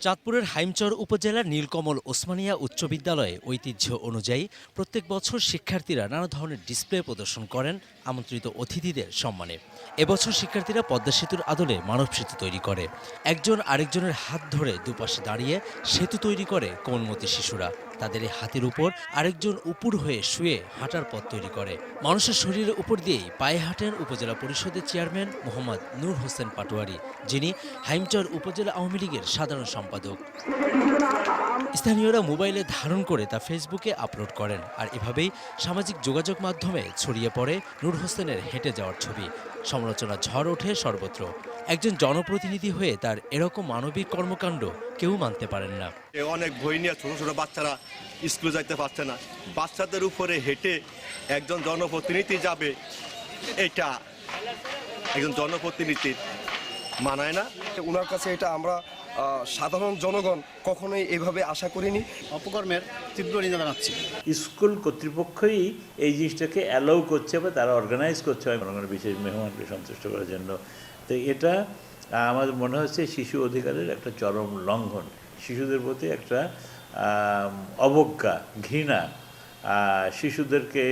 চাঁদপুরের হাইমচর উপজেলার নীলকমল ওসমানিয়া উচ্চ বিদ্যালয়ে ঐতিহ্য অনুযায়ী প্রত্যেক বছর শিক্ষার্থীরা নানা ধরনের ডিসপ্লে প্রদর্শন করেন আমন্ত্রিত অতিথিদের সম্মানে। এবছর শিক্ষার্থীরা পদ্মা সেতুর আদলে মানব সেতু তৈরি করে। একজন আরেকজনের হাত ধরে দুপাশে দাঁড়িয়ে সেতু তৈরি করে কোমলমতি শিশুরা। তাদের এই হাতের উপর আরেকজন উপুর হয়ে শুয়ে হাঁটার পথ তৈরি করে। মানুষের শরীরের উপর দিয়েই পায়ে হাঁটেন উপজেলা পরিষদের চেয়ারম্যান মোহাম্মদ নূর হোসেন পাটোয়ারি, যিনি হাইমচর উপজেলা আওয়ামী লীগের সাধারণ সম্পাদক। স্থানীয়রা মোবাইলে ধারণ করে তা ফেসবুকে আপলোড করেন আর এভাবেই সামাজিক যোগাযোগ মাধ্যমে ছড়িয়ে পড়ে নূর হোসেনের হেঁটে যাওয়ার ছবি। সমালোচনা ঝড় ওঠে সর্বত্র। একজন জনপ্রতিনিধি হয়ে তার এরকম মানবিক কর্মকাণ্ড কেউ মানতে পারেন না। অনেক বই নিয়ে ছোট ছোট বাচ্চারা স্কুলে যাইতে পারছে না। বাচ্চাদের উপরে হেঁটে একজন জনপ্রতিনিধি যাবে, এটা একজন জনপ্রতিনিধির মানায় না। ওনার কাছে এটা আমরা সাধারণ জনগণ কখনোই এভাবে আশা করিনি। অপকর্মের তীব্র নিন্দা জানাচ্ছি। স্কুল কর্তৃপক্ষই এই জিনিসটাকে অ্যালাউ করছে বা তারা অর্গানাইজ করছে বিশেষ মেহমানকে সন্তুষ্ট করার জন্য। তো এটা আমাদের মনে হচ্ছে শিশু অধিকারের একটা চরম লঙ্ঘন। শিশুদের প্রতি একটা অবজ্ঞা ঘৃণা। শিশুদেরকে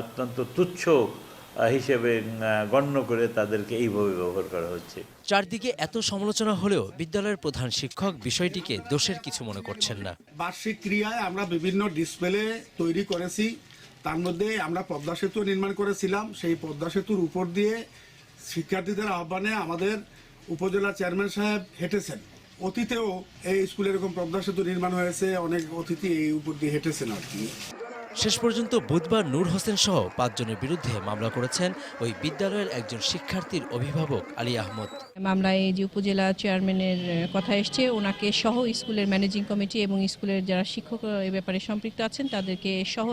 অত্যন্ত তুচ্ছ হিসেবে গণ্য করে তাদেরকে এইভাবে ব্যবহার করা হচ্ছে। চারদিকে এত সমালোচনা হলেও বিদ্যালয়ের প্রধান শিক্ষক বিষয়টিকে দোষের কিছু মনে করছেন না। বার্ষিক ক্রিয়ায় আমরা বিভিন্ন ডিসপ্লে তৈরি করেছি। তার মধ্যে আমরা পদ্মা সেতু নির্মাণ করেছিলাম। সেই পদ্মা সেতুর উপর দিয়ে শিক্ষার্থীদের আহ্বানে আমাদের উপজেলা চেয়ারম্যান সাহেব হেঁটেছেন। অতীতেও এই স্কুলে এরকম পদ্মা সেতু নির্মাণ হয়েছে। অনেক অতিথি এই উপর দিয়ে হেঁটেছেন আর কি। শেষ পর্যন্ত বুধবার নূর হোসেন সহ পাঁচজনের বিরুদ্ধে মামলা করেছেন ওই বিদ্যালয়ের একজন শিক্ষার্থীর অভিভাবক আলী আহমদ। মামলায় যে উপজেলা চেয়ারম্যানের কথা এসছে, ওনাকে সহ স্কুলের ম্যানেজিং কমিটি এবং স্কুলের যারা শিক্ষক এ ব্যাপারে সম্পৃক্ত আছেন, তাদেরকে সহ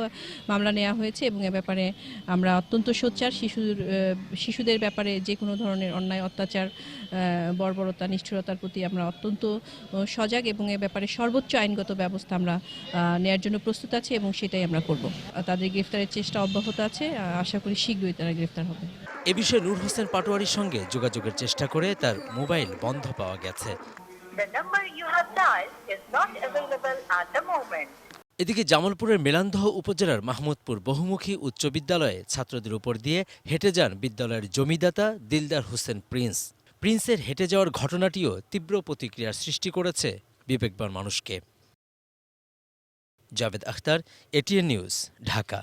মামলা নেওয়া হয়েছে এবং এ ব্যাপারে আমরা অত্যন্ত সোচ্চার। শিশুর শিশুদের ব্যাপারে যে কোনো ধরনের অন্যায়, অত্যাচার বর্বরতা, নিষ্ঠুরতার প্রতি আমরা অত্যন্ত সজাগ এবং এ ব্যাপারে সর্বোচ্চ আইনগত ব্যবস্থা আমরা নেয়ার জন্য প্রস্তুত আছি এবং সেটাই আমরা তাদের গ্রেফতারের চেষ্টা অব্যাহত আছে আশা করি শীঘ্রই তারা গ্রেফতার হবে। এ বিষয়ে নূর হোসেন পাটোয়ারির সঙ্গে যোগাযোগের চেষ্টা করে তার মোবাইল বন্ধ পাওয়া গেছে. এদিকে জামালপুরের মেলান্দহ উপজেলার মাহমুদপুর বহুমুখী উচ্চ বিদ্যালয়ে ছাত্রদের উপর দিয়ে হেঁটে যান বিদ্যালয়ের জমিদাতা দিলদার হোসেন প্রিন্স। প্রিন্সের হেঁটে যাওয়ার ঘটনাটিও তীব্র প্রতিক্রিয়ার সৃষ্টি করেছে বিবেকবান মানুষকে। Javed Akhtar ATN news Dhaka.